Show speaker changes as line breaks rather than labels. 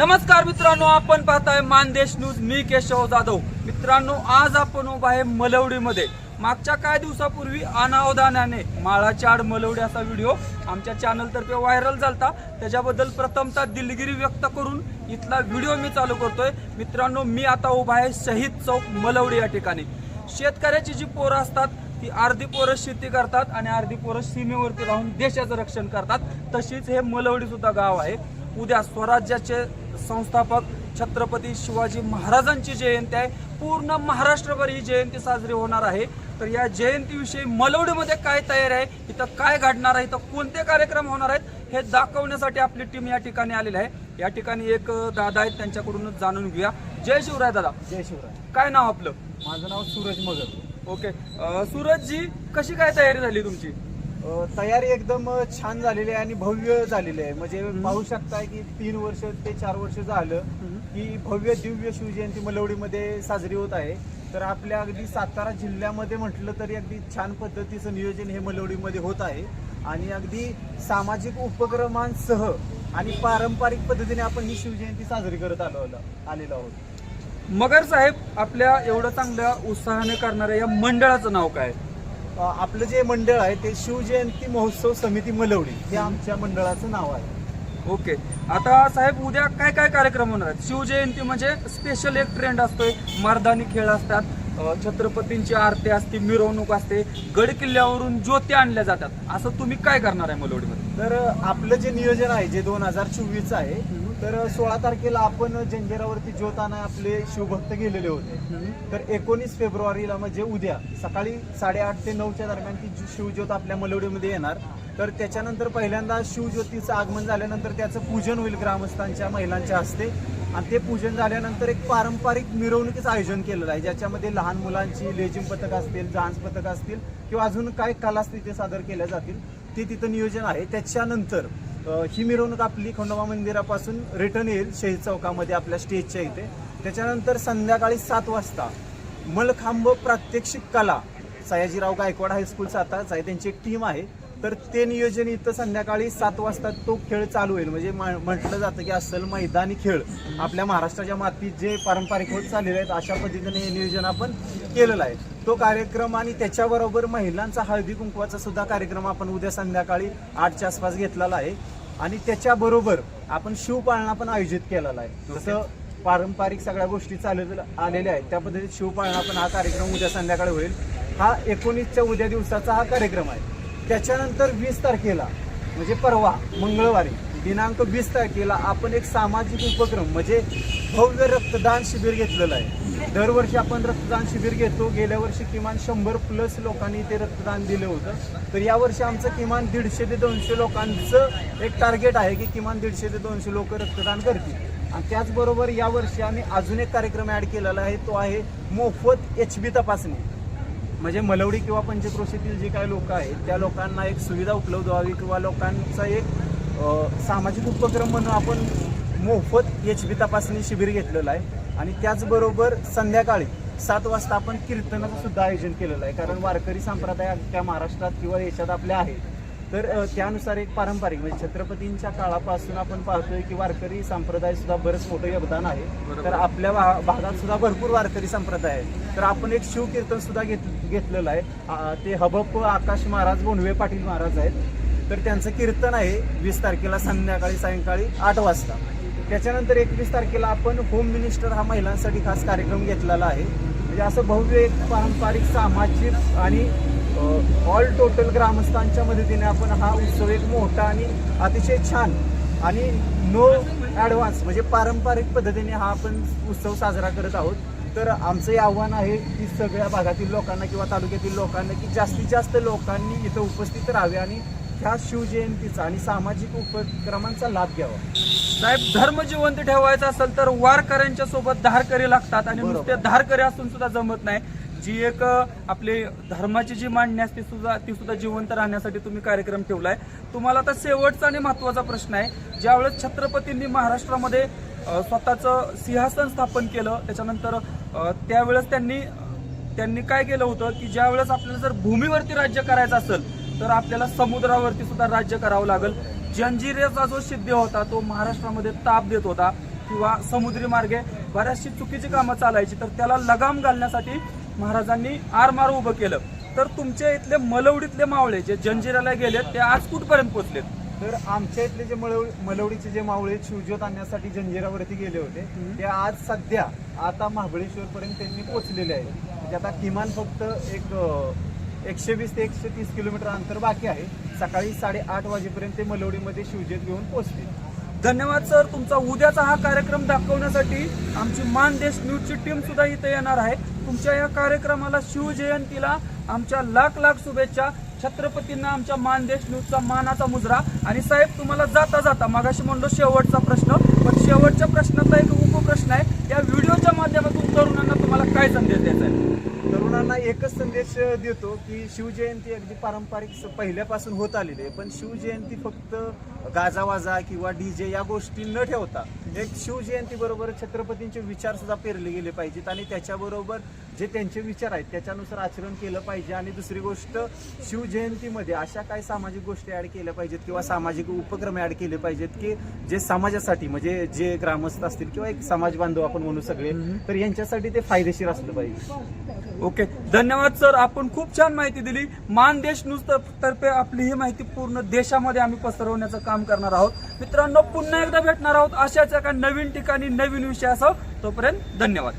नमस्कार मित्रांनो आपण पाहताय मानदेश न्यूज. मी केशव जाधव. मित्रांनो आज आपण उभा आहे मलवडीमध्ये. मागच्या काही दिवसापूर्वी अनावधानाने माळाच्या आड मलवडी असा व्हिडिओ आमच्या चॅनलतर्फे व्हायरल झालता. त्याच्याबद्दल प्रथमतः दिलगिरी व्यक्त करून इथला व्हिडिओ मी चालू करतोय. मित्रांनो मी आता उभा आहे शहीद चौक मलवडी या ठिकाणी. शेतकऱ्याची जी पोरं असतात ती अर्धी पोरं शेती करतात आणि अर्धी पोरं सीमेवरती राहून देशाचं रक्षण करतात. तशीच हे मलवडी सुद्धा गाव आहे. उद्या स्वराज्याचे संस्थापक छत्रपती शिवाजी महाराजांची जयंती आहे. पूर्ण महाराष्ट्रभर ही जयंती साजरी होणार आहे. तर या जयंतीविषयी मलवडीमध्ये काय तयारी आहे? इथं काय घडणार आहे? इथं कोणते कार्यक्रम होणार आहेत? हे दाखवण्यासाठी आपली टीम या ठिकाणी आलेली आहे. या ठिकाणी एक दादा आहेत. त्यांच्याकडूनच जाणून घेऊया. जय शिवराय दादा.
जय शिवराय.
काय नाव आपलं?
माझं नाव सूरज मगर.
ओके. अं, सूरजजी कशी काय तयारी झाली तुमची?
तयारी एकदम छान झालेली आहे आणि भव्य झालेली आहे. म्हणजे पाहू शकताय की तीन वर्ष ते चार वर्ष झालं की भव्य दिव्य शिवजयंती मलवडीमध्ये साजरी होत आहे. तर आपल्या अगदी सातारा जिल्ह्यामध्ये म्हटलं तरी अगदी छान पद्धतीचं नियोजन हे मलवडीमध्ये होत आहे. आणि अगदी सामाजिक उपक्रमांसह आणि पारंपरिक पद्धतीने आपण ही शिवजयंती साजरी करत आलो आलेलो आहोत.
मगर साहेब आपल्या एवढं चांगल्या उत्साहाने करणाऱ्या या मंडळाचं नाव काय?
आपलं जे मंडळ आहे ते शिवजयंती महोत्सव समिती मलवडी हे आमच्या मंडळाचं नाव आहे.
ओके. आता साहेब उद्या काय काय कार्यक्रम होणार आहेत? शिवजयंती म्हणजे स्पेशल एक ट्रेंड असतोय. मर्दानी खेळ असतात. छत्रपतींची आरती असते मिरवणूक असते. गड किल्ल्यावरून ज्योती आणल्या जातात. असं तुम्ही काय करणार आहे मलोडीमध्ये
तर आपलं जे नियोजन आहे जे दोन हजार चोवीस आहे तर सोळा तारखेला आपण जंजिरावरती ज्योताना आपले शिवभक्त गेलेले होते. तर एकोणीस फेब्रुवारीला म्हणजे उद्या सकाळी साडेआठ ते नऊच्या दरम्यान ती शिवज्योत आपल्या मलवडीमध्ये येणार. तर त्याच्यानंतर पहिल्यांदा शिवज्योतीचं आगमन झाल्यानंतर त्याचं पूजन होईल ग्रामस्थांच्या महिलांच्या हस्ते. आणि ते पूजन झाल्यानंतर एक पारंपरिक मिरवणुकीचं आयोजन केलेलं आहे ज्याच्यामध्ये लहान मुलांची लेझिम पथक असतील डान्स पथक असतील किंवा अजून काय कलास्थिती तिथे सादर केल्या जातील ते तिथं नियोजन आहे. त्याच्यानंतर ही मिरवणूक आपली खंडोबा मंदिरापासून रिटर्न येईल शहीद चौकामध्ये आपल्या स्टेजच्या इथे. त्याच्यानंतर संध्याकाळी सात वाजता मलखांब प्रात्यक्षिक कला सयाजीराव गायकवाड हायस्कूल आता आहे त्यांची एक टीम आहे. तर ते नियोजन इथं संध्याकाळी सात वाजता तो खेळ चालू होईल. म्हणजे मा- म्हटलं जातं की असल मैदानी खेळ. आपल्या महाराष्ट्राच्या मातीत जे पारंपरिक होत चाललेले आहेत अशा पद्धतीने हे नियोजन आपण केलेलं आहे. तो कार्यक्रम आणि त्याच्याबरोबर महिलांचा हळदी कुंकवाचा सुद्धा कार्यक्रम आपण उद्या संध्याकाळी आठच्या आसपास घेतलेला आहे. आणि त्याच्याबरोबर आपण शिवपाळणा पण आयोजित केलेला आहे. जसं पारंपरिक सगळ्या गोष्टी चालत आलेल्या आहेत त्या पद्धतीत शिवपाळणा पण हा कार्यक्रम उद्या संध्याकाळी होईल. हा एकोणीसच्या उद्या दिवसाचा हा कार्यक्रम आहे. त्याच्यानंतर वीस तारखेला म्हणजे परवा मंगळवारी दिनांक वीस तारखेला आपण एक सामाजिक उपक्रम म्हणजे भव्य रक्तदान शिबिर घेतलेलं आहे. दरवर्षी आपण रक्तदान शिबिर घेतो. गेल्या वर्षी किमान शंभर प्लस लोकांनी ते रक्तदान दिलं होतं. तर यावर्षी आमचं किमान दीडशे ते दोनशे लोकांचं एक टार्गेट आहे की किमान दीडशे ते दोनशे लोक रक्तदान करतील. आणि त्याचबरोबर यावर्षी आम्ही अजून एक कार्यक्रम ॲड केलेला आहे. तो आहे मोफत एच बी तपासणी. म्हणजे मलवडी किंवा पंचक्रोशीतील जे काही लोक आहेत त्या लोकांना एक सुविधा उपलब्ध व्हावी किंवा लोकांचा एक सामाजिक उपक्रम म्हणून आपण मोफत एच बी तपासणी शिबिर घेतलेलं आहे. आणि त्याचबरोबर संध्याकाळी सात वाजता आपण कीर्तनाचं सुद्धा आयोजन केलेलं आहे. कारण वारकरी संप्रदाय अख्ख्या महाराष्ट्रात किंवा देशात आपल्या आहे तर त्यानुसार एक पारंपरिक म्हणजे छत्रपतींच्या काळापासून आपण पाहतोय की वारकरी संप्रदाय सुद्धा बरंच मोठं योगदान आहे. तर आपल्या भागात सुद्धा भरपूर वारकरी संप्रदाय आहे तर आपण एक शिवकीर्तन सुद्धा घेत घेतलेलं आहे. ते हबप आकाश महाराज बोंडवे पाटील महाराज आहेत. तर त्यांचं कीर्तन आहे वीस तारखेला संध्याकाळी सायंकाळी आठ वाजता. त्याच्यानंतर एकवीस तारखेला आपण होम मिनिस्टर हा महिलांसाठी खास कार्यक्रम घेतलेला आहे. म्हणजे असं भव्य एक पारंपरिक सामाजिक आणि ऑल टोटल ग्रामस्थांच्या मदतीने आपण हा उत्सव एक मोठा आणि अतिशय छान आणि नो ॲडव्हान्स म्हणजे पारंपरिक पद्धतीने हा आपण उत्सव साजरा करत आहोत. तर आमचं हे आव्हान आहे की सगळ्या भागातील लोकांना किंवा तालुक्यातील लोकांना की जास्तीत जास्त लोकांनी इथं उपस्थित राहावे आणि ह्या शिवजयंतीचा आणि सामाजिक उपक्रमांचा लाभ घ्यावा.
साहेब धर्म जिवंत ठेवायचा असेल तर वारकऱ्यांच्या सोबत धारकरी लागतात आणि. नुसते धारकरी असून सुद्धा जमत नाही. जी एक आपले आपली धर्माची जी मांडणी असते सुद्धा ती सुद्धा जिवंत राहण्यासाठी तुम्ही कार्यक्रम ठेवलाय. तुम्हाला आता शेवटचा आणि महत्त्वाचा प्रश्न आहे. ज्यावेळेस छत्रपतींनी महाराष्ट्रामध्ये स्वतःचं सिंहासन स्थापन केलं त्याच्यानंतर त्यावेळेस त्यांनी त्यांनी काय केलं होतं की ज्यावेळेस आपल्याला जर भूमीवरती राज्य करायचं असेल तर आपल्याला समुद्रावरती सुद्धा राज्य करावं लागेल. जंजिरेचा जो सिद्ध होता तो महाराष्ट्रामध्ये ताप देत होता किंवा समुद्री मार्गे बऱ्याचशी चुकीची कामं चालायची तर त्याला लगाम घालण्यासाठी महाराजांनी आरमार उभं केलं. तर तुमच्या इथले मलवडीतले मावळे जे जंजिराला गेलेत ते आज कुठपर्यंत पोहोचलेत
तर आमच्या इथले जे मलवडी मलवडीचे जे मावळे शिवज्योत आणण्यासाठी जंजिरावरती गेले होते ते आज सध्या आता महाबळेश्वर पर्यंत त्यांनी पोहोचलेले आहेत. म्हणजे आता किमान फक्त एक एकशे वीस ते एकशे तीस किलोमीटर अंतर बाकी आहे. सकाळी साडेआठ वाजेपर्यंत ते मलवडीमध्ये शिवज्योत घेऊन पोहोचतील
धन्यवाद सर. तुमचा उद्याचा हा कार्यक्रम दाखवण्यासाठी आमची मानदेश न्यूजची टीम सुद्धा इथे येणार आहे. तुमच्या या कार्यक्रमाला शिवजयंतीला आमच्या लाख लाख शुभेच्छा. छत्रपतींना आमच्या मानदेश न्यूजचा मानाचा मुजरा. आणि साहेब तुम्हाला जाता जाता मागाशी म्हणलो शेवटचा प्रश्न पण शेवटच्या प्रश्नाचा एक उपप्रश्न आहे. या व्हिडिओच्या माध्यमातून तरुणांना तुम्हाला काय संदेश द्यायचा आहे?
एकच संदेश देतो की शिवजयंती अगदी पारंपरिक स- पहिल्यापासून होत आलेली आहे. पण शिवजयंती फक्त गाजावाजा किंवा डीजे या गोष्टी न ठेवता एक शिवजयंती बरोबर छत्रपतींचे विचार सुद्धा पेरले गेले पाहिजेत आणि त्याच्याबरोबर जे त्यांचे विचार आहेत त्याच्यानुसार आचरण केलं पाहिजे. आणि दुसरी गोष्ट शिवजयंतीमध्ये अशा काही सामाजिक गोष्टी ऍड केल्या पाहिजेत किंवा सामाजिक उपक्रम ऍड केले पाहिजेत की जे समाजासाठी म्हणजे जे ग्रामस्थ असतील किंवा एक समाज बांधव आपण म्हणू सगळे तर यांच्यासाठी ते फायदेशीर असलं पाहिजे.
ओके. धन्यवाद सर. आपण खूप छान माहिती दिली. मानदेश न्यूज तर- तर्फे आपली ही माहिती पूर्ण देशामध्ये आम्ही पसरवण्याचं काम करणार आहोत. मित्रांनो पुन्हा एकदा भेटणार आहोत अशाच एका नवीन ठिकाणी नवीन विषयासह. तोपर्यंत धन्यवाद.